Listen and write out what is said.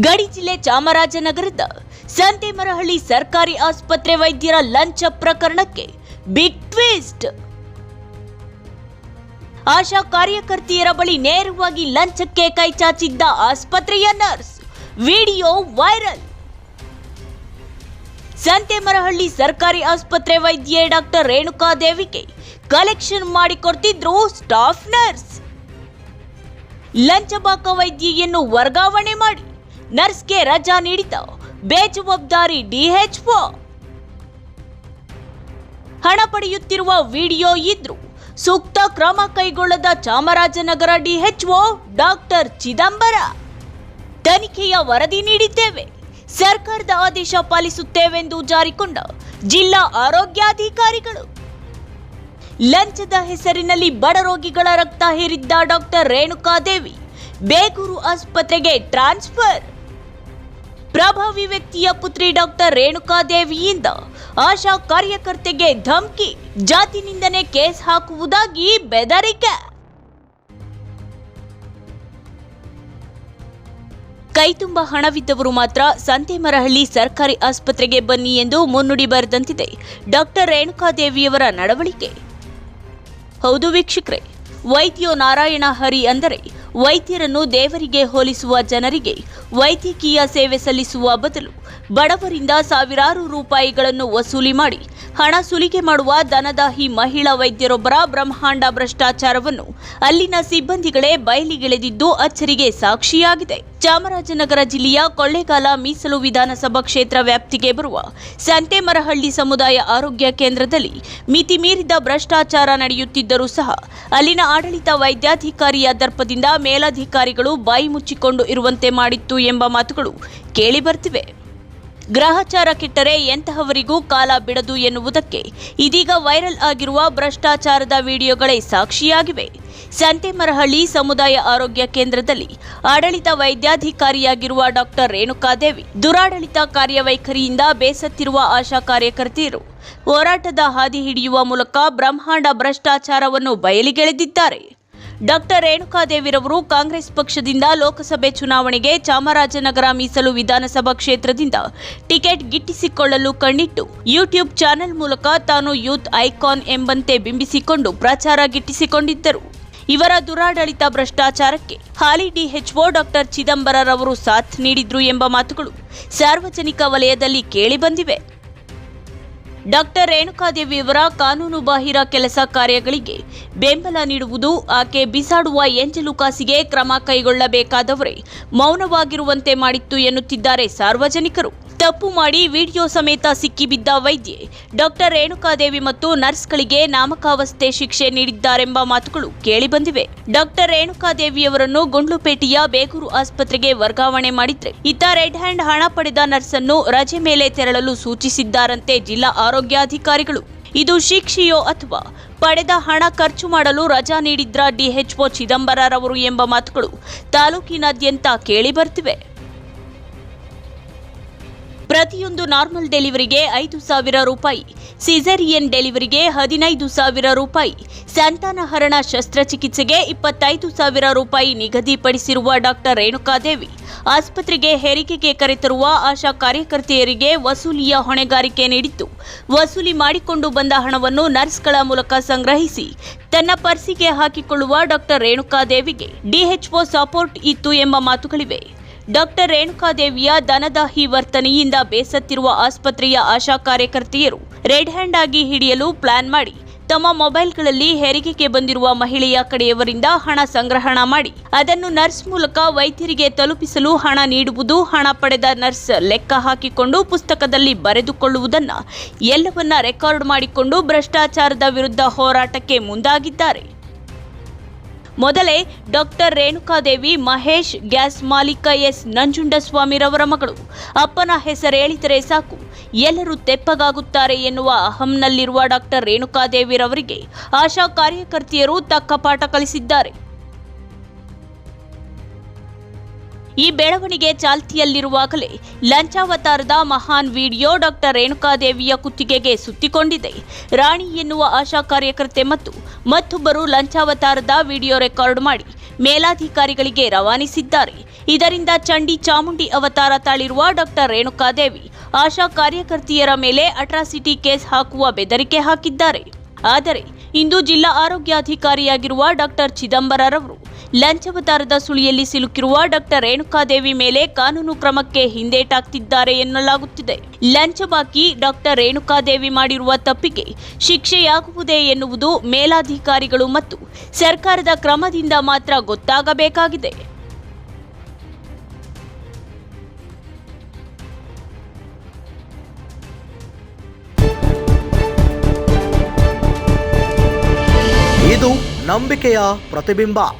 ಗಡಿ ಜಿಲ್ಲೆ ಚಾಮರಾಜನಗರದ ಸಂತೇಮರಹಳ್ಳಿ ಸರ್ಕಾರಿ ಆಸ್ಪತ್ರೆ ವೈದ್ಯರ ಲಂಚ ಪ್ರಕರಣಕ್ಕೆ ಬಿಗ್ ಟ್ವಿಸ್ಟ್. ಆಶಾ ಕಾರ್ಯಕರ್ತೆಯರ ಬಳಿ ನೇರವಾಗಿ ಲಂಚಕ್ಕೆ ಕೈಚಾಚಿದ್ದ ಆಸ್ಪತ್ರೆಯ ನರ್ಸ್. Video viral. ಸಂತೆಮರಹಳ್ಳಿ ಸರ್ಕಾರಿ ಆಸ್ಪತ್ರೆ ವೈದ್ಯೆ ಡಾಕ್ಟರ್ ರೇಣುಕಾ ದೇವಿಗೆ ಕಲೆಕ್ಷನ್ ಮಾಡಿಕೊಡ್ತಿದ್ರು ಸ್ಟಾಫ್ ನರ್ಸ್. ಲಂಚಬಾಕ ವೈದ್ಯೆಯನ್ನು ವರ್ಗಾವಣೆ ಮಾಡಿ ನರ್ಸ್ಗೆ ರಜಾ ನೀಡಿದ ಬೇಜವಾಬ್ದಾರಿ ಡಿಎಚ್ಒ ಹಣ ಪಡೆಯುತ್ತಿರುವ ವಿಡಿಯೋ ಇದ್ರು. ಸೂಕ್ತ ಕ್ರಮ ಕೈಗೊಳ್ಳದ ಚಾಮರಾಜನಗರ ಡಿಎಚ್ಒ ಡಾಕ್ಟರ್ ಚಿದಂಬರ. ತನಿಖೆಯ ವರದಿ ನೀಡಿದ್ದೇವೆ. ಸರ್ಕಾರದ ಆದೇಶ ಪಾಲಿಸುತ್ತೇವೆಂದು ಜಾರಿಕೊಂಡ ಜಿಲ್ಲಾ ಆರೋಗ್ಯಾಧಿಕಾರಿಗಳು. ಲಂಚದ ಹೆಸರಿನಲ್ಲಿ ಬಡ ರೋಗಿಗಳ ರಕ್ತ ಹೇರಿದ್ದ ಡಾಕ್ಟರ್ ರೇಣುಕಾದೇವಿ, ಬೇಗೂರು ಆಸ್ಪತ್ರೆಗೆ ಟ್ರಾನ್ಸ್ಫರ್. ಪ್ರಭಾವಿ ವ್ಯಕ್ತಿಯ ಪುತ್ರಿ ಡಾಕ್ಟರ್ ರೇಣುಕಾದೇವಿಯಿಂದ ಆಶಾ ಕಾರ್ಯಕರ್ತೆಗೆ ಧಮಕಿ, ಜಾತಿ ನಿಂದನೆ ಕೇಸ್ ಹಾಕುವುದಾಗಿ ಬೆದರಿಕೆ. ಕೈತುಂಬ ಹಣವಿದ್ದವರು ಮಾತ್ರ ಸಂತೆಮರಹಳ್ಳಿ ಸರ್ಕಾರಿ ಆಸ್ಪತ್ರೆಗೆ ಬನ್ನಿ ಎಂದು ಮುನ್ನುಡಿ ಬರೆದಂತಿದೆ ಡಾಕ್ಟರ್ ರೇಣುಕಾದೇವಿಯವರ ನಡವಳಿಕೆ. ಹೌದು ವೀಕ್ಷಕರೇ, ವೈದ್ಯೋ ನಾರಾಯಣ ಹರಿ ಅಂದರೆ ವೈದ್ಯರನ್ನು ದೇವರಿಗೆ ಹೋಲಿಸುವ ಜನರಿಗೆ ವೈದ್ಯಕೀಯ ಸೇವೆ ಸಲ್ಲಿಸುವ ಬದಲು ಬಡವರಿಂದ ಸಾವಿರಾರು ರೂಪಾಯಿಗಳನ್ನು ವಸೂಲಿ ಮಾಡಿ ಹಣ ಸುಲಿಗೆ ಮಾಡುವ ದನದಾಹಿ ಮಹಿಳಾ ವೈದ್ಯರೊಬ್ಬರ ಬ್ರಹ್ಮಾಂಡ ಭ್ರಷ್ಟಾಚಾರವನ್ನು ಅಲ್ಲಿನ ಸಿಬ್ಬಂದಿಗಳೇ ಬಯಲಿಗೆಳೆದಿದ್ದು ಅಚ್ಚರಿಗೆ ಸಾಕ್ಷಿಯಾಗಿದೆ. ಚಾಮರಾಜನಗರ ಜಿಲ್ಲೆಯ ಕೊಳ್ಳೇಗಾಲ ಮೀಸಲು ವಿಧಾನಸಭಾ ಕ್ಷೇತ್ರ ವ್ಯಾಪ್ತಿಗೆ ಬರುವ ಸಂತೆಮರಹಳ್ಳಿ ಸಮುದಾಯ ಆರೋಗ್ಯ ಕೇಂದ್ರದಲ್ಲಿ ಮಿತಿ ಮೀರಿದ ಭ್ರಷ್ಟಾಚಾರ ನಡೆಯುತ್ತಿದ್ದರೂ ಸಹ ಅಲ್ಲಿನ ಆಡಳಿತ ವೈದ್ಯಾಧಿಕಾರಿಯ ದರ್ಪದಿಂದ ಮೇಲಧಿಕಾರಿಗಳು ಬಾಯಿ ಮುಚ್ಚಿಕೊಂಡು ಇರುವಂತೆ ಮಾಡಿತ್ತು ಎಂಬ ಮಾತುಗಳು ಕೇಳಿಬರ್ತಿವೆ ಗ್ರಹಚಾರ ಕೆಟ್ಟರೆ ಎಂತಹವರಿಗೂ ಕಾಲ ಬಿಡದು ಎನ್ನುವುದಕ್ಕೆ ಇದೀಗ ವೈರಲ್ ಆಗಿರುವ ಭ್ರಷ್ಟಾಚಾರದ ವಿಡಿಯೋಗಳೇ ಸಾಕ್ಷಿಯಾಗಿವೆ. ಸಂತೆಮರಹಳ್ಳಿ ಸಮುದಾಯ ಆರೋಗ್ಯ ಕೇಂದ್ರದಲ್ಲಿ ಆಡಳಿತ ವೈದ್ಯಾಧಿಕಾರಿಯಾಗಿರುವ ಡಾಕ್ಟರ್ ರೇಣುಕಾದೇವಿ ದುರಾಡಳಿತ ಕಾರ್ಯವೈಖರಿಯಿಂದ ಬೇಸತ್ತಿರುವ ಆಶಾ ಕಾರ್ಯಕರ್ತೆಯರು ಹೋರಾಟದ ಹಾದಿ ಹಿಡಿಯುವ ಮೂಲಕ ಬ್ರಹ್ಮಾಂಡ ಭ್ರಷ್ಟಾಚಾರವನ್ನು ಬಯಲಿಗೆಳೆದಿದ್ದಾರೆ. ಡಾಕ್ಟರ್ ರೇಣುಕಾದೇವಿರವರು ಕಾಂಗ್ರೆಸ್ ಪಕ್ಷದಿಂದ ಲೋಕಸಭೆ ಚುನಾವಣೆಗೆ ಚಾಮರಾಜನಗರ ಮೀಸಲು ವಿಧಾನಸಭಾ ಕ್ಷೇತ್ರದಿಂದ ಟಿಕೆಟ್ ಗಿಟ್ಟಿಸಿಕೊಳ್ಳಲು ಕಣ್ಣಿಟ್ಟು. ಯೂಟ್ಯೂಬ್ ಚಾನೆಲ್ ಮೂಲಕ ತಾನು ಯೂತ್ ಐಕಾನ್ ಎಂಬಂತೆ ಬಿಂಬಿಸಿಕೊಂಡು ಪ್ರಚಾರ ಗಿಟ್ಟಿಸಿಕೊಂಡಿದ್ದರು. ಇವರ ದುರಾಡಳಿತ ಭ್ರಷ್ಟಾಚಾರಕ್ಕೆ ಹಾಲಿ ಡಿಎಚ್ಒ ಡಾಕ್ಟರ್ ಚಿದಂಬರರವರು ಸಾಥ್ ನೀಡಿದ್ರು ಎಂಬ ಮಾತುಗಳು ಸಾರ್ವಜನಿಕ ವಲಯದಲ್ಲಿ ಕೇಳಿಬಂದಿವೆ ಡಾಕ್ಟರ್ ರೇಣುಕಾದೇವಿಯವರ ಕಾನೂನು ಕಾನೂನುಬಾಹಿರ ಕೆಲಸ ಕಾರ್ಯಗಳಿಗೆ ಬೆಂಬಲ ನೀಡುವುದು ಆಕೆ ಬಿಸಾಡುವ ಎಂಜಲು ಕಾಸಿಗೆ ಕ್ರಮ ಕೈಗೊಳ್ಳಬೇಕಾದವರೇ ಮೌನವಾಗಿರುವಂತೆ ಮಾಡಿತ್ತು ಎನ್ನುತ್ತಿದ್ದಾರೆ ಸಾರ್ವಜನಿಕರು. ತಪ್ಪು ಮಾಡಿ ವಿಡಿಯೋ ಸಮೇತ ಸಿಕ್ಕಿಬಿದ್ದ ವೈದ್ಯೆ, ಡಾಕ್ಟರ್ ರೇಣುಕಾದೇವಿ ಮತ್ತು ನರ್ಸ್ಗಳಿಗೆ ನಾಮಕಾವಸ್ಥೆ ಶಿಕ್ಷೆ ನೀಡಿದ್ದಾರೆಂಬ ಮಾತುಗಳು ಕೇಳಿಬಂದಿವೆ. ಡಾಕ್ಟರ್ ರೇಣುಕಾದೇವಿಯವರನ್ನು ಗುಂಡ್ಲುಪೇಟೆಯ ಬೇಗೂರು ಆಸ್ಪತ್ರೆಗೆ ವರ್ಗಾವಣೆ ಮಾಡಿದ್ರೆ, ಇತ್ತ ರೆಡ್ ಹ್ಯಾಂಡ್ ಹಣ ಪಡೆದ ನರ್ಸ್ ಅನ್ನು ರಜೆ ಮೇಲೆ ತೆರಳಲು ಸೂಚಿಸಿದ್ದಾರಂತೆ ಜಿಲ್ಲಾ ಆರೋಗ್ಯಾಧಿಕಾರಿಗಳು. ಇದು ಶಿಕ್ಷೆಯೋ ಅಥವಾ ಪಡೆದ ಹಣ ಖರ್ಚು ಮಾಡಲು ರಜಾ ನೀಡಿದ್ರ ಡಿಎಚ್ಒ ಚಿದಂಬರರವರು ಎಂಬ ಮಾತುಗಳು ತಾಲೂಕಿನಾದ್ಯಂತ ಕೇಳಿಬರ್ತಿವೆ ಪ್ರತಿಯೊಂದು ನಾರ್ಮಲ್ ಡೆಲಿವರಿಗೆ ಐದು ಸಾವಿರ ರೂಪಾಯಿ, ಸಿಸೇರಿಯನ್ ಡೆಲಿವರಿಗೆ ಹದಿನೈದು ಸಾವಿರ ರೂಪಾಯಿ, ಸಂತಾನಹರಣ ಶಸ್ತ್ರಚಿಕಿತ್ಸೆಗೆ ಇಪ್ಪತ್ತೈದು ಸಾವಿರ ರೂಪಾಯಿ ನಿಗದಿಪಡಿಸಿರುವ ಡಾಕ್ಟರ್ ರೇಣುಕಾದೇವಿ, ಆಸ್ಪತ್ರೆಗೆ ಹೆರಿಗೆಗೆ ಕರೆತರುವ ಆಶಾ ಕಾರ್ಯಕರ್ತೆಯರಿಗೆ ವಸೂಲಿಯ ಹೊಣೆಗಾರಿಕೆ ನೀಡಿತ್ತು ವಸೂಲಿ ಮಾಡಿಕೊಂಡು ಬಂದ ಹಣವನ್ನು ನರ್ಸ್ಗಳ ಮೂಲಕ ಸಂಗ್ರಹಿಸಿ, ತನ್ನ ಪರ್ಸಿಗೆ ಹಾಕಿಕೊಳ್ಳುವ ಡಾಕ್ಟರ್ ರೇಣುಕಾದೇವಿಗೆ ಡಿಎಚ್ಒ ಸಪೋರ್ಟ್ ಇತ್ತು ಎಂಬ ಮಾತುಗಳಿವೆ. ಡಾಕ್ಟರ್ ರೇಣುಕಾದೇವಿಯ ದನದಾಹಿ ವರ್ತನೆಯಿಂದ ಬೇಸತ್ತಿರುವ ಆಸ್ಪತ್ರೆಯ ಆಶಾ ಕಾರ್ಯಕರ್ತೆಯರು ರೆಡ್ ಹ್ಯಾಂಡ್ ಆಗಿ ಹಿಡಿಯಲು ಪ್ಲಾನ್ ಮಾಡಿ ತಮ್ಮ ಮೊಬೈಲ್ಗಳಲ್ಲಿ ಹೆರಿಗೆಗೆ ಬಂದಿರುವ ಮಹಿಳೆಯ ಕಡೆಯವರಿಂದ ಹಣ ಸಂಗ್ರಹಣ ಮಾಡಿ ಅದನ್ನು ನರ್ಸ್ ಮೂಲಕ ವೈದ್ಯರಿಗೆ ತಲುಪಿಸಲು ಹಣ ನೀಡುವುದು ಹಣ ಪಡೆದ ನರ್ಸ್ ಲೆಕ್ಕ ಹಾಕಿಕೊಂಡು ಪುಸ್ತಕದಲ್ಲಿ ಬರೆದುಕೊಳ್ಳುವುದನ್ನ ಎಲ್ಲವನ್ನ ರೆಕಾರ್ಡ್ ಮಾಡಿಕೊಂಡು ಭ್ರಷ್ಟಾಚಾರದ ವಿರುದ್ಧ ಹೋರಾಟಕ್ಕೆ ಮುಂದಾಗಿದ್ದಾರೆ. ಮೊದಲೇ ಡಾಕ್ಟರ್ ರೇಣುಕಾದೇವಿ, ಮಹೇಶ್, ಗ್ಯಾಸ್ ಮಾಲೀಕ ಎಸ್ ನಂಜುಂಡಸ್ವಾಮಿರವರ ಮಗಳು. ಅಪ್ಪನ ಹೆಸರು ಹೇಳಿದರೆ ಸಾಕು. ಎಲ್ಲರೂ ತೆಪ್ಪಗಾಗುತ್ತಾರೆ ಎನ್ನುವ ಅಹಂನಲ್ಲಿರುವ ಡಾಕ್ಟರ್ ರೇಣುಕಾದೇವಿರವರಿಗೆ ಆಶಾ ಕಾರ್ಯಕರ್ತೆಯರು ತಕ್ಕ ಪಾಠ ಕಲಿಸಿದ್ದಾರೆ. ಈ ಬೆಳವಣಿಗೆ ಚಾಲ್ತಿಯಲ್ಲಿರುವಾಗಲೇ ಲಂಚಾವತಾರದ ಮಹಾನ್ ವಿಡಿಯೋ ಡಾಕ್ಟರ್ ರೇಣುಕಾದೇವಿಯ ಕುತ್ತಿಗೆಗೆ ಸುತ್ತಿಕೊಂಡಿದೆ. ರಾಣಿ ಎನ್ನುವ ಆಶಾ ಕಾರ್ಯಕರ್ತೆ ಮತ್ತು ಮತ್ತೊಬ್ಬರು ಲಂಚಾವತಾರದ ವಿಡಿಯೋ ರೆಕಾರ್ಡ್ ಮಾಡಿ ಮೇಲಾಧಿಕಾರಿಗಳಿಗೆ ರವಾನಿಸಿದ್ದಾರೆ. ಇದರಿಂದ ಚಂಡಿ ಚಾಮುಂಡಿ ಅವತಾರ ತಾಳಿರುವ ಡಾಕ್ಟರ್ ರೇಣುಕಾದೇವಿ ಆಶಾ ಕಾರ್ಯಕರ್ತೆಯರ ಮೇಲೆ ಅಟ್ರಾಸಿಟಿ ಕೇಸ್ ಹಾಕುವ ಬೆದರಿಕೆ ಹಾಕಿದ್ದಾರೆ. ಆದರೆ ಇಂದು ಜಿಲ್ಲಾ ಆರೋಗ್ಯಾಧಿಕಾರಿಯಾಗಿರುವ ಡಾಕ್ಟರ್ ಚಿದಂಬರರವರು ಲಂಚವತಾರದ ಸುಳಿಯಲ್ಲಿ ಸಿಲುಕಿರುವ ಡಾಕ್ಟರ್ ರೇಣುಕಾದೇವಿ ಮೇಲೆ ಕಾನೂನು ಕ್ರಮಕ್ಕೆ ಹಿಂದೇಟಾಗ್ತಿದ್ದಾರೆ ಎನ್ನಲಾಗುತ್ತಿದೆ. ಲಂಚ ಬಾಕಿ ಡಾಕ್ಟರ್ ರೇಣುಕಾದೇವಿ ಮಾಡಿರುವ ತಪ್ಪಿಗೆ ಶಿಕ್ಷೆಯಾಗುವುದೇ ಎನ್ನುವುದು ಮೇಲಾಧಿಕಾರಿಗಳು ಮತ್ತು ಸರ್ಕಾರದ ಕ್ರಮದಿಂದ ಮಾತ್ರ ಗೊತ್ತಾಗಬೇಕಾಗಿದೆ. ಇದು ನಂಬಿಕೆಯ ಪ್ರತಿಬಿಂಬ.